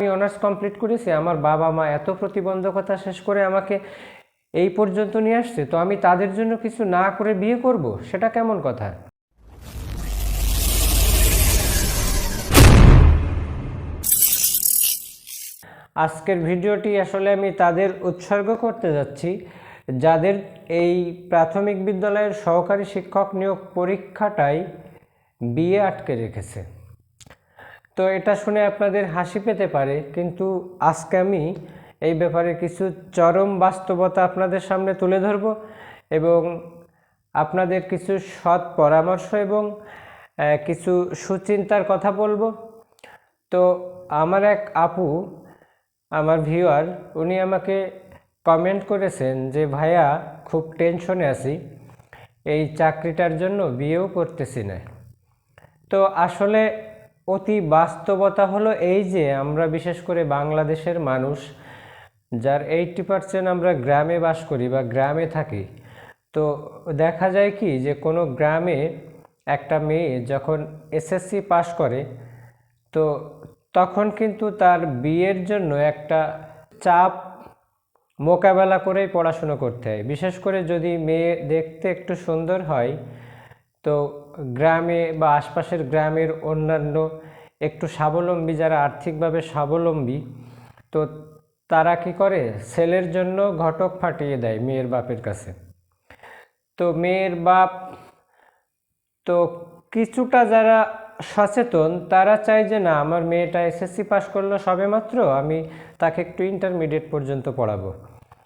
আমি honours complete করেছি, আমার বাবা মা এত প্রতিবন্ধকতা শেষ করে আমাকে এই পর্যন্ত নিয়ে আসছে, তো আমি তাদের জন্য কিছু না করে বিয়ে করব? সেটা কেমন কথা? আজকের ভিডিওটি আসলে আমি তাদের উৎসর্গ করতে যাচ্ছি, যাদের এই প্রাথমিক বিদ্যালয়ের সহকারী শিক্ষক নিয়োগ পরীক্ষাটাই বিয়ে আটকে রেখেছে। তো এটা শুনে আপনাদের হাসি পেতে পারে, কিন্তু আজকে আমি এই ব্যাপারে কিছু চরম বাস্তবতা আপনাদের সামনে তুলে ধরব এবং আপনাদের কিছু সৎ পরামর্শ এবং কিছু সুচিন্তার কথা বলব। তো আমার এক আপু, আমার ভিউয়ার উনি আমাকে কমেন্ট করেছেন যে, ভাইয়া, খুব টেনশনে আছি, এই চাকরিটার জন্য বিয়েও করতেছি না। তো আসলে অতি বাস্তবতা হলো এই যে আমরা বিশেষ করে বাংলাদেশের মানুষ যার এইটটি পার্সেন্ট আমরা গ্রামে বাস করি বা গ্রামে থাকি। তো দেখা যায় কি যে কোনো গ্রামে একটা মেয়ে যখন এসএসসি পাশ করে, তো তখন কিন্তু তার বিয়ের জন্য একটা চাপ মোকাবেলা করেই পড়াশুনো করতে হয়। বিশেষ করে যদি মেয়ে দেখতে একটু সুন্দর হয়, তো গ্রামে বা আশপাশের গ্রামের অন্যান্য একটু স্বাবলম্বী, যারা আর্থিকভাবে স্বাবলম্বী, তো তারা কি করে? ছেলের জন্য ঘটক ফাটিয়ে দেয় মেয়ের বাপের কাছে। তো মেয়ের বাপ, তো কিছুটা যারা সচেতন, তারা চায় যে, না, আমার মেয়েটা এসএসসি পাস করল সবেমাত্র আমি তাকে একটু ইন্টারমিডিয়েট পর্যন্ত পড়াবো।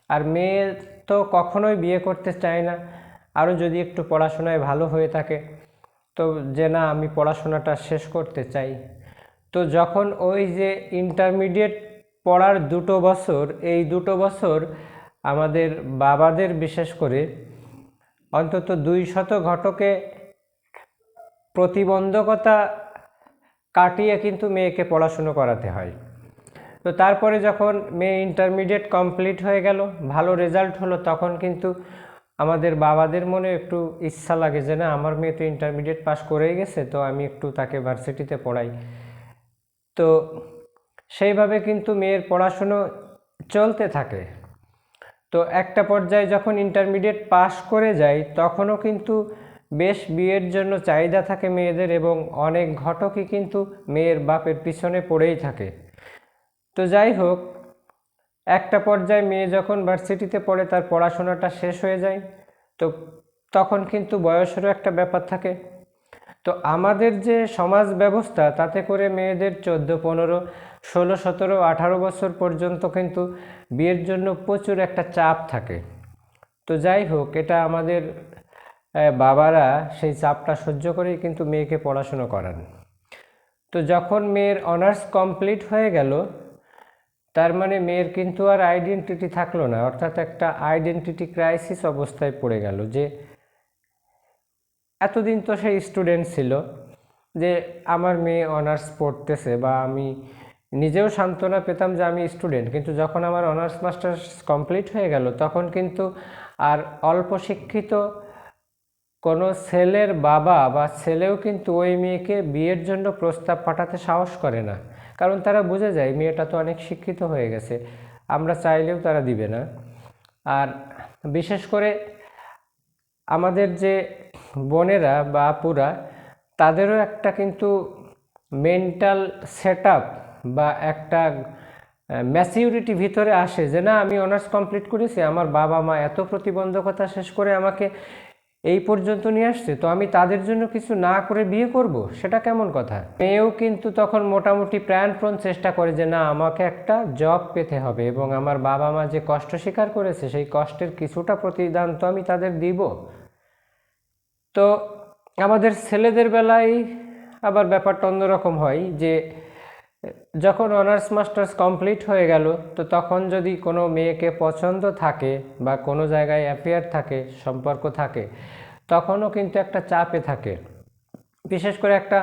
আর মেয়ে তো কখনোই বিয়ে করতে চায় না। আরও যদি একটু পড়াশোনায় ভালো হয়ে থাকে তো যে না, আমি পড়াশোনাটা শেষ করতে চাই। তো যখন ওই যে ইন্টারমিডিয়েট পড়ার দুটো বছর, এই দুটো বছর আমাদের বাবাদের বিশেষ করে অন্তত দুই শত ঘটকে প্রতিবন্ধকতা কাটিয়ে কিন্তু মেয়েকে পড়াশুনো করাতে হয়। তো তারপরে যখন মেয়ে ইন্টারমিডিয়েট কমপ্লিট হয়ে গেল, ভালো রেজাল্ট হলো, তখন কিন্তু আমাদের বাবাদের মনে একটু ইচ্ছা লাগে যে, না, আমার মেয়ে তো ইন্টারমিডিয়েট পাস করেই গেছে, তো আমি একটু তাকে ভার্সিটিতে পড়াই। তো সেইভাবে কিন্তু মেয়ের পড়াশুনো চলতে থাকে। তো একটা পর্যায়ে যখন ইন্টারমিডিয়েট পাশ করে যায় তখনও কিন্তু বেশ বিয়ের জন্য চাহিদা থাকে মেয়েদের এবং অনেক ঘটকই কিন্তু মেয়ের বাপের পিছনে পড়েই থাকে। তো যাই হোক একটা পর্যায়ে মেয়ে যখন ভার্সিটিতে পড়ে, তার পড়াশোনাটা শেষ হয়ে যায়, তো তখন কিন্তু বয়সেরও একটা ব্যাপার থাকে। তো আমাদের যে সমাজ ব্যবস্থা, তাতে করে মেয়েদের চোদ্দ, পনেরো, ষোলো, সতেরো, আঠারো বছর পর্যন্ত কিন্তু বিয়ের জন্য প্রচুর একটা চাপ থাকে। তো যাই হোক, এটা আমাদের বাবারা সেই চাপটা সহ্য করেই কিন্তু মেয়েকে পড়াশুনো করান। তো যখন মেয়ের অনার্স কমপ্লিট হয়ে গেল তার মানে মেয়ের কিন্তু আর আইডেন্টিটি থাকল না, অর্থাৎ একটা আইডেন্টিটি ক্রাইসিস অবস্থায় পড়ে গেল যে এতদিন তো সেই স্টুডেন্ট ছিল যে আমার মেয়ে অনার্স পড়তেছে বা আমি নিজেও সান্ত্বনা পেতাম যে আমি স্টুডেন্ট কিন্তু যখন আমার অনার্স মাস্টার্স কমপ্লিট হয়ে গেল তখন কিন্তু আর অল্প শিক্ষিত কোনো ছেলের বাবা বা ছেলেও কিন্তু ওই মেয়েকে বিয়ের জন্য প্রস্তাব পাঠাতে সাহস করে না। কারণ তারা বুঝে যায় মেয়েটা তো অনেক শিক্ষিত হয়ে গেছে, আমরা চাইলেও তারা দিবে না। আর বিশেষ করে আমাদের যে বোনেরা বা আপুরা, তাদেরও একটা কিন্তু মেন্টাল সেট বা একটা ম্যাচিউরিটি ভিতরে আসে যে, না, আমি অনার্স কমপ্লিট করেছি, আমার বাবা মা এত প্রতিবন্ধকতা শেষ করে আমাকে এই পর্যন্ত নিয়ে আসছে, তো আমি তাদের জন্য কিছু না করে বিয়ে করব? সেটা কেমন কথা? মেয়েও কিন্তু তখন মোটামুটি প্রাণপ্রণ চেষ্টা করে যে, না, আমাকে একটা জব পেতে হবে এবং আমার বাবা মা যে কষ্ট স্বীকার করেছে, সেই কষ্টের কিছুটা প্রতিদান তো আমি তাদের দিব। তো আমাদের ছেলেদের বেলায় আবার ব্যাপারটা অন্যরকম হয় যে যখন অনার্স মাস্টার্স কমপ্লিট হয়ে গেল, তো তখন যদি কোনো মেয়েকে পছন্দ থাকে বা কোনো জায়গায় অ্যাফেয়ার থাকে, সম্পর্ক থাকে, তখনও কিন্তু একটা চাপে থাকে। বিশেষ করে একটা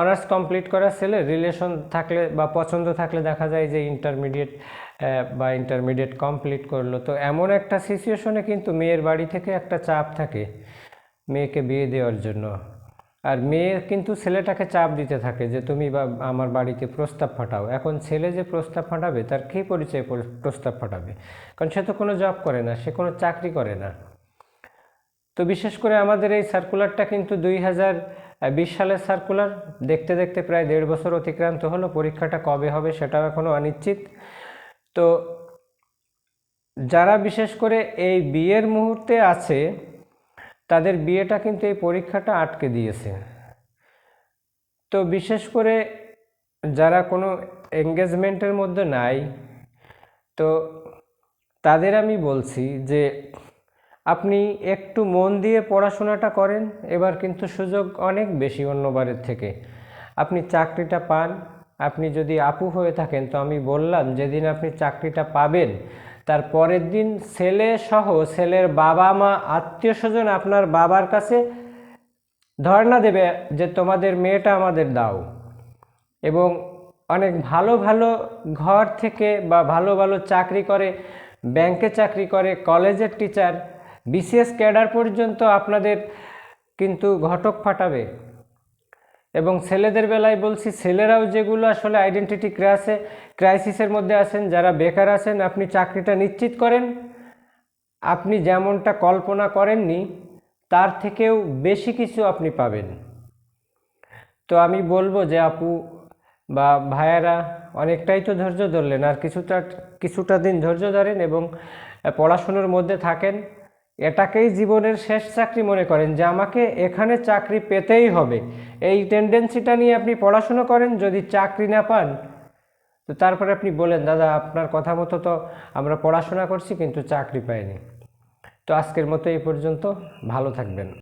অনার্স কমপ্লিট করা ছেলে রিলেশন থাকলে বা পছন্দ থাকলে দেখা যায় যে ইন্টারমিডিয়েট বা ইন্টারমিডিয়েট কমপ্লিট করল। তো এমন একটা সিচুয়েশনে কিন্তু মেয়ের বাড়ি থেকে একটা চাপ থাকে, মেয়েকে বিয়ে দেওয়ার জন্য। আর মেয়ে কিন্তু ছেলেটাকে চাপ দিতে থাকে যে তুমি বা আমার বাড়িতে প্রস্তাব ফাটাও এখন ছেলে যে প্রস্তাব ফাটাবে তার কী পরিচয় প্রস্তাব ফাটাবে কারণ সে তো কোনো জব করে না, সে কোনো চাকরি করে না। তো বিশেষ করে আমাদের এই সার্কুলারটা কিন্তু দুই হাজার বিশ সালের সার্কুলার দেখতে দেখতে প্রায় দেড় বছর অতিক্রান্ত হলো, পরীক্ষাটা কবে হবে সেটাও এখনও অনিশ্চিত। তো যারা বিশেষ করে এই বিয়ের মুহূর্তে আছে তাদের বিয়েটা কিন্তু এই পরীক্ষাটা আটকে দিয়েছে। তো বিশেষ করে যারা কোনো এঙ্গেজমেন্টের মধ্যে নাই, তো তাদের আমি বলছি যে আপনি একটু মন দিয়ে পড়াশোনাটা করেন, এবার কিন্তু সুযোগ অনেক বেশি অন্যবারের থেকে। আপনি চাকরিটা পান, আপনি যদি আপু হয়ে থাকেন, তো আমি বললাম, যেদিন আপনি চাকরিটা পাবেন তার পরের দিন ছেলে সহ ছেলের বাবা মা, আত্মীয় স্বজন আপনার বাবার কাছে ধর্ণা দেবে যে তোমাদের মেয়েটা আমাদের দাও। এবং অনেক ভালো ভালো ঘর থেকে বা ভালো ভালো চাকরি করে, ব্যাংকে চাকরি করে, কলেজের টিচার বিসিএস ক্যাডার পর্যন্ত আপনাদের কিন্তু ঘটক ফাটাবে। এবং ছেলেদের বেলায় বলছি, ছেলেরাও যেগুলো আসলে আইডেন্টিটি ক্রাসে ক্রাইসিসের মধ্যে আছেন, যারা বেকার আছেন, আপনি চাকরিটা নিশ্চিত করেন। আপনি যেমনটা কল্পনা করেননি, তার থেকেও বেশি কিছু আপনি পাবেন। তো আমি বলব যে আপু বা ভাইয়ারা, অনেকটাই তো ধৈর্য ধরলেন, আর কিছুটা কিছুটা দিন ধৈর্য ধরেন এবং পড়াশুনোর মধ্যে থাকেন। এটাকেই জীবনের শেষ চাকরি মনে করেন যে আমাকে এখানে চাকরি পেতেই হবে। এই টেন্ডেন্সিটা নিয়ে আপনি পড়াশুনো করেন, যদি চাকরি না পান, তো তারপরে আপনি বলেন, দাদা, আপনার কথা মতো তো আমরা পড়াশোনা করছি, কিন্তু চাকরি পাইনি। তো আজকের মতো এই পর্যন্ত। ভালো থাকবেন।